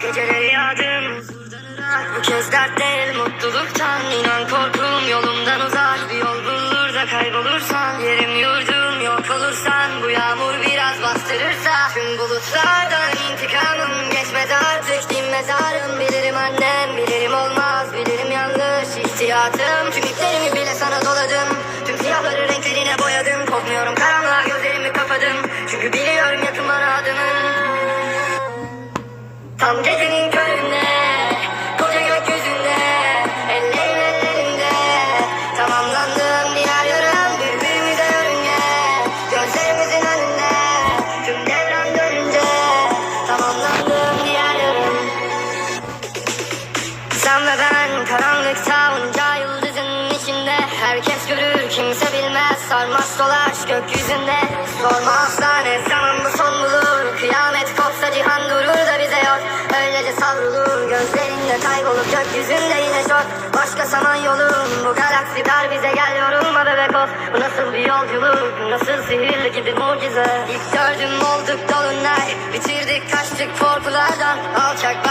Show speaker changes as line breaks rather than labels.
Geceleri ırak Bu kez dert değil mutluluktan İnan korkum yolumdan uzak. Bir yol bulur da kaybolursan Yerim yurdum yok olursan. Bu yağmur biraz bastırırsa Tüm bulutlardan intikamım Geçmez artık. Din mezarım Bilirim annem bilirim olmaz. Bilirim yanlış ihtiyatım. Tüm iplerimi bile sana doladım. Tüm siyahları renklerine boyadım. Korkmuyorum karanlığa gözlerimi kapadım. Çünkü biliyorum Tam gecenin köründe Koca gökyüzünde Ellerin ellerinde. Tamamlandım diğer yarım Birbirimize yörünge Gözlerimizin önünde Tüm devran dönünce Tamamlandım diğer yarım. Sen ve ben karanlıkta onca yıldızın içinde. Herkes görür kimse bilmez sarmaş dolaş gökyüzünde Öylece savrulur gözlerinde kaybolup gökyüzünde yine çok. Başka saman yolum bu galaksi dar bize gel yorulma bebek ol Bu nasıl bir yolculuk nasıl sihirli gibi mucize? İlk gördüm olduk dolunay bitirdik kaçtık korkulardan. Alçak